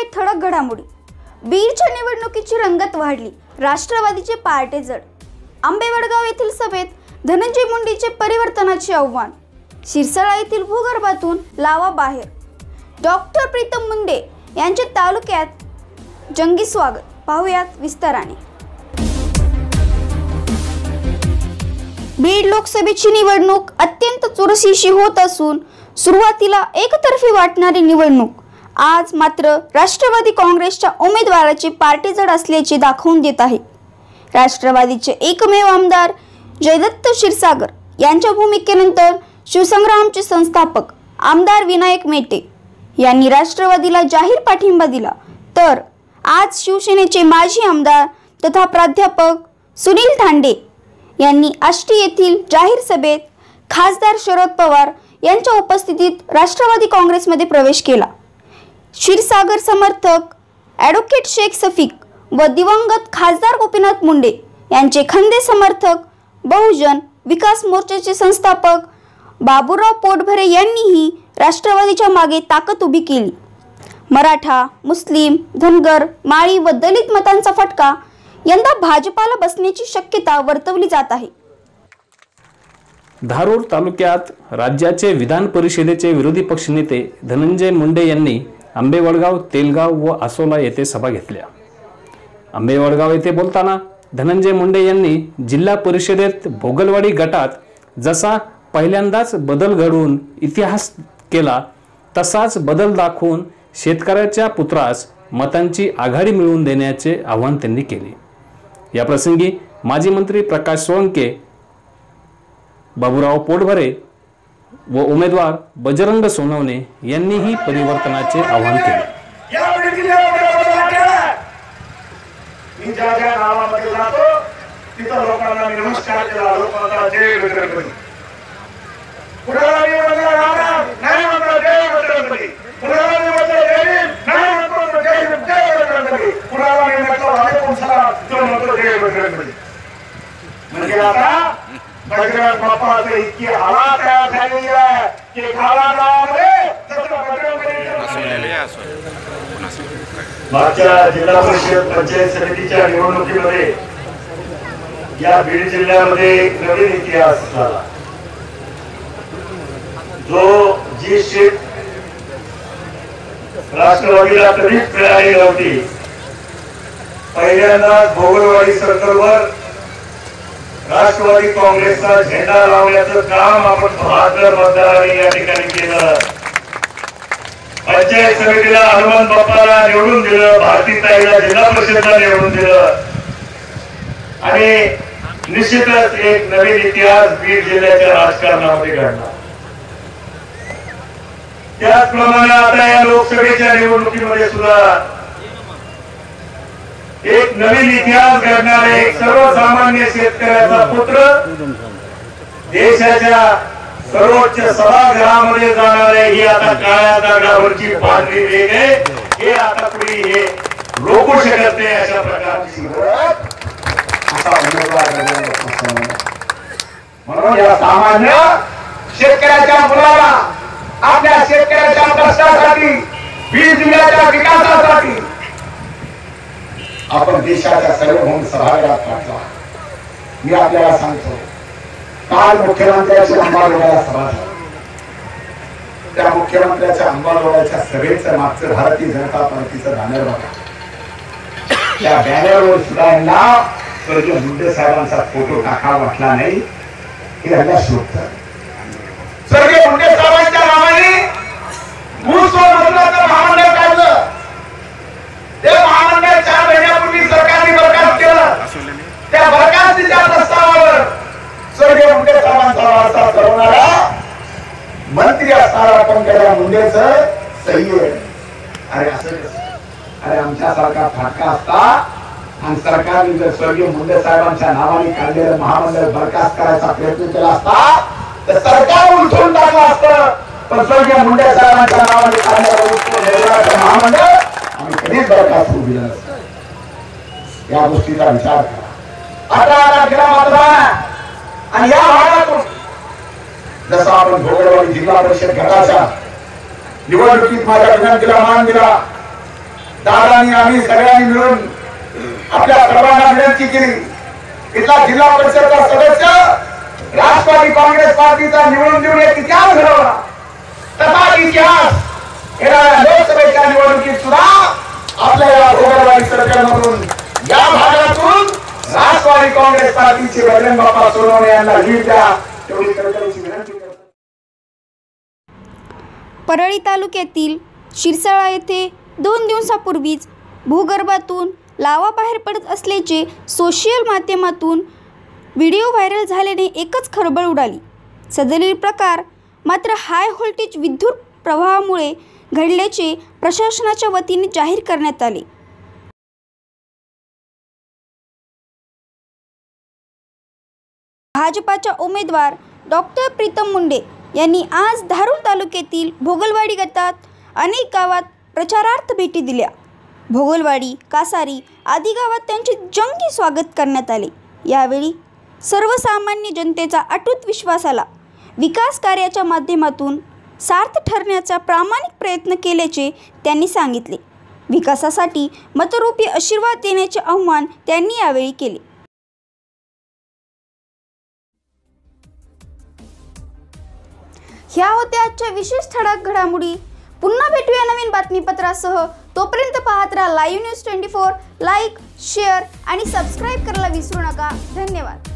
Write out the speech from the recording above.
काही ठळक घडामोडी. बीडच्या निवडणुकीची रंगत वाढली. राष्ट्रवादीचे पार्टे जड. आंबेवडगाव येथील सभेत धनंजय मुंडेचे परिवर्तनाचे आव्हान. शिरसाळा येथील भूगर्भातून लावा बाहेर. डॉक्टर प्रीतम मुंडे यांच्या तालुक्यात जंगी स्वागत. पाहुयात विस्ताराने. बीड लोकसभेची निवडणूक अत्यंत चुरशीशी होत असून सुरुवातीला एकतर्फी वाटणारी निवडणूक. आज मात्र राष्ट्रवादी काँग्रेसच्या उमेदवाराची पार्टी जड असल्याचे दाखवून देत आहे. राष्ट्रवादीचे एकमेव आमदार जयदत्त क्षीरसागर यांच्या भूमिकेनंतर शिवसंग्रामचे संस्थापक आमदार विनायक मेटे यांनी राष्ट्रवादीला जाहीर पाठिंबा दिला. तर आज शिवसेनेचे माजी आमदार तथा प्राध्यापक सुनील धांडे यांनी आष्टी येथील जाहीर सभेत खासदार शरद पवार यांच्या उपस्थितीत राष्ट्रवादी काँग्रेसमध्ये प्रवेश केला. क्षीरसागर समर्थक ॲडव्होकेट शेख सफिक व दिवंगत खासदार गोपीनाथ मुंडे यांचे खंदे समर्थक बहुजन विकास मोर्चाचे संस्थापक बाबूराव पोटभरे यांनीही राष्ट्रवादीच्या मागे ताकद उभी केली. मराठा मुस्लिम धनगर माळी व दलित मतांचा फटका यंदा भाजपाला बसण्याची शक्यता वर्तवली जात आहे. धारूर तालुक्यात राज्याचे विधान परिषदेचे विरोधी पक्षनेते धनंजय मुंडे यांनी आंबेवडगाव तेलगाव व आसोला येथे सभा घेतल्या. आंबेवडगाव येथे बोलताना धनंजय मुंडे यांनी जिल्हा परिषदेत भोगलवाडी गटात जसा पहिल्यांदाच बदल घडवून इतिहास केला तसाच बदल दाखवून शेतकऱ्याच्या पुत्रास मतांची आघाडी मिळवून देण्याचे आवाहन त्यांनी केले. या प्रसंगी माजी मंत्री प्रकाश सोळंके बाबूराव पोटभरे व उमेदवार बजरंग सोनवणे यांनीही परिवर्तनाचे आवाहन केले. बजरंग बाप्पाचं इतकी हवा तयार झालेली आहे की गावा गावामध्ये जसं बजरंगबलीचं मागच्या जिल्हा परिषद पंचायत समितीच्या निवडणुकीमध्ये या बीड जिल्ह्यामध्ये एक नवीन इतिहास झाला. जो जी सीट राष्ट्रवादीला कधीच मिळाली नव्हती. पहिल्यांदा भोगलवाडी सर्कलवर राष्ट्रवादी काँग्रेसचा झेंडा लावण्याचं काम आपण बहादर मतदारांनी या ठिकाणी केलं. पंचायत समितीला हनुमान बाप्पाला निवडून दिलं भारतीय ताईला जिल्हा परिषदला निवडून दिलं. आणि निश्चितच एक नवीन इतिहास बीड जिल्ह्याच्या राजकारणामध्ये घडला. त्याचप्रमाणे आता या लोकसभेच्या निवडणुकीमध्ये सुद्धा एक नवीन इतिहास घडणारे एक सर्वसामान्य शेतकऱ्याचा पुत्र देशाच्या सर्वोच्च सभागृहामध्ये जाणारे ही आता काळ्या दगडावरची पांढरी रेग आहे. हे आता कुणी हे रोखू शकत नाही अशा प्रकारची म्हणून या सामान्य शेतकऱ्याच्या मुलाला आपल्या शेतकऱ्याच्या कष्टासाठी वीज जिल्ह्याच्या विकासासाठी आपण देशाच्या सर्वभौम सभागृहात पाठवा. मी आपल्याला सांगतो काल मुख्यमंत्र्याची अंबालवाड्याला सभा झाली. त्या मुख्यमंत्र्याच्या अंबालवाड्याच्या सभेचं मागचं भारतीय जनता पार्टीचं बॅनर बघा. त्या बॅनरवर सुद्धा यांना स्वर्गीय मुंडे साहेबांचा फोटो टाका वाटला नाही हे यांना शोध स्वर्गीय मुंडे साहेबांच्या नावाने भूस्वर बदलाचं महामंडळ काढलं ते महामंडळ चार महिन्यापूर्वी सरकारने बरखास्त केलं त्या बरखास्तीच्या प्रस्तावावर स्वर्गीय मुंडे साहेबांचा वारसा ठरवणारा मंत्री असणारा पंकजा मुंडेच सही आहे अरे आमच्यासारखा फाटका असता. आणि सरकारने जर स्वर्गीय मुंडे साहेबांच्या नावाने काढलेलं महामंडळ बरखास्त करायचा प्रयत्न केला असता तर सरकार उलथून टाकलं असतं. पण स्वर्गीय मुंडे साहेबांच्या नावाने काढलेलं महामंडळ आम्ही कधीच बरखास्त होऊ दिलं नसतं. या गोष्टीचा विचार करा. अठरा आता गेला मतदान आणि या भागातून जसं आपण भोगडवाडी जिल्हा परिषद गटाच्या निवडणुकीत माझ्या विनंतीला मान दिला दादानी आम्ही सगळ्यांनी मिळून आपल्या सर्वांना विनंती केली. इथला जिल्हा परिषदचा सदस्य राष्ट्रवादी काँग्रेस पार्टीचा निवडून देऊन एक इतिहास घडवला. तसा इतिहास येणाऱ्या लोकसभेच्या निवडणुकीत सुद्धा आपल्या या गोगलवाडी सरकारमधून या भागातून राष्ट्रवादी काँग्रेस पार्टीचे बजरंग बाप्पा सोनवणे यांना लीड द्या तेवढी सरकारची विनंती करतो. परळी तालुक्यातील शिरसाळा येथे दोन दिवसापूर्वीच भूगर्भातून लावा बाहेर पडत असल्याचे सोशल माध्यमातून व्हिडिओ व्हायरल झाल्याने एकच खळबळ उडाली. सदरील प्रकार मात्र हाय व्होल्टेज विद्युत प्रवाहामुळे घडल्याचे प्रशासनाच्या वतीने जाहीर करण्यात आले. भाजपाच्या उमेदवार डॉक्टर प्रीतम मुंडे यांनी आज धारूर तालुक्यातील भोगलवाडी गटात अनेक गावात प्रचारार्थ भेटी दिल्या. भोगलवाडी कासारी आदी गावात त्यांचे जंगी स्वागत करण्यात आले. यावेळी सर्वसामान्य जनतेचा अटूट विश्वास आला. विकास कार्याच्या माध्यमातून सार्थ ठरण्याचा प्रामाणिक प्रयत्न केल्याचे त्यांनी सांगितले. विकासासाठी मतरूपी आशीर्वाद देण्याचे आव्हान त्यांनी यावेळी केले. ह्या होत्या आजच्या विशेष ठळक घडामोडी. पुन्हा भेटूया नवीन बातमीपत्रासह. तोपर्यंत पाहत राहा live news twenty four like share आणि सबस्क्राईब करायला विसरू नका. धन्यवाद.